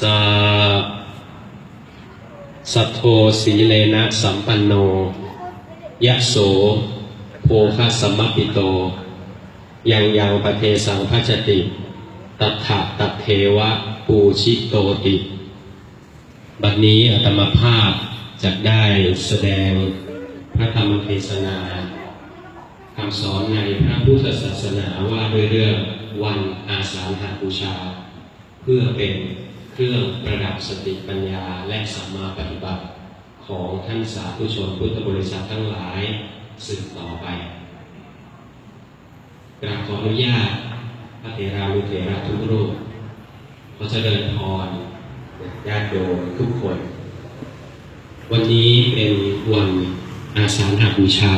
สะสัทโธสีเลนะสัมปันโนยะโสโภคสัมมปิโต ยังยังปเทสังพัจติ ตัทธะตัทเทวะปูชิโตติ บัดนี้อาตมาภาพจะได้แสดงพระธรรมเทศนาคำสอนในพระพุทธศาสนาว่าด้วยเรื่องวันอาสาฬหบูชา เพื่อเป็น เครื่องประดับสติปัญญาและสัมมาปฏิบัติของท่านสาธุชนพุทธบริษัททั้งหลายสืบต่อไปกราบขออนุญาตพระเถรานุเถระทุกรูปขอเจริญพรญาติโยมทุกคน วันนี้เป็นวันอาสาฬหบูชา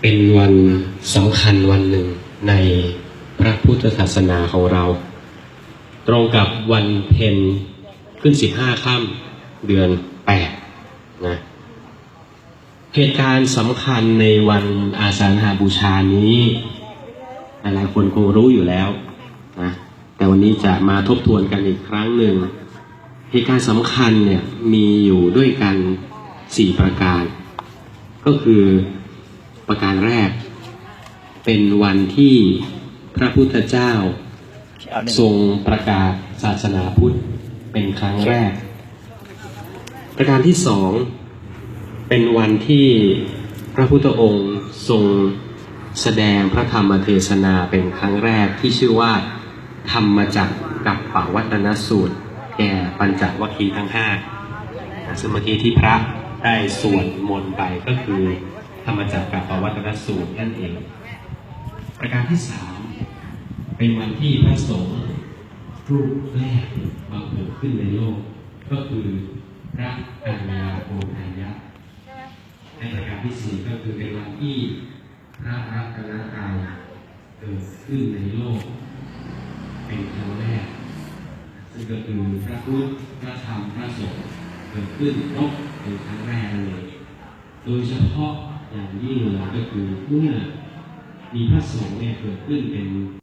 เป็นวันสำคัญวันหนึ่งในพระพุทธศาสนาของเรา ตรงกับวันเพ็ญขึ้นสิบห้าค่ำเดือนแปดนะเหตุการณ์สำคัญในวันอาสาฬหบูชานี้หลายคนคงรู้อยู่แล้วนะแต่วันนี้จะมาทบทวนกันอีกครั้งหนึ่งเหตุการณ์สำคัญเนี่ยมีอยู่ด้วยกันสี่ประการ ก็คือประการแรก เป็นวันที่พระพุทธเจ้า ทรงประกาศศาสนาพุทธเป็นครั้งแรก ประการที่สองเป็นวันที่พระพุทธองค์ทรงแสดงพระธรรมเทศนาเป็นครั้งแรกที่ชื่อว่า ธรรมจักกับปวัตนสูตร แก่ปัญจวัคคีย์ทั้งห้าซึ่งเมื่อกี้ที่พระได้สวดมนต์ไปก็คือ ธรรมจักกับปวัตนสูตรนั่นเอง ประการที่สาม เป็นวันที่พระสงฆ์รูปแรกบังเกิดขึ้นในโลก ก็คือพระอัญญาโกณัญญะในประการที่สี่ก็คือเป็นวันที่พระรัตนตรัยเกิดขึ้นในโลก เป็นครั้งแรก ซึ่งก็คือพระพุทธพระธรรมพระสงฆ์เกิดขึ้นครบเป็นครั้งแรกเลย โดยเฉพาะอย่างยิ่งเลยก็คือเมื่อมีพระสงฆ์เนี่ยเกิดขึ้นเป็น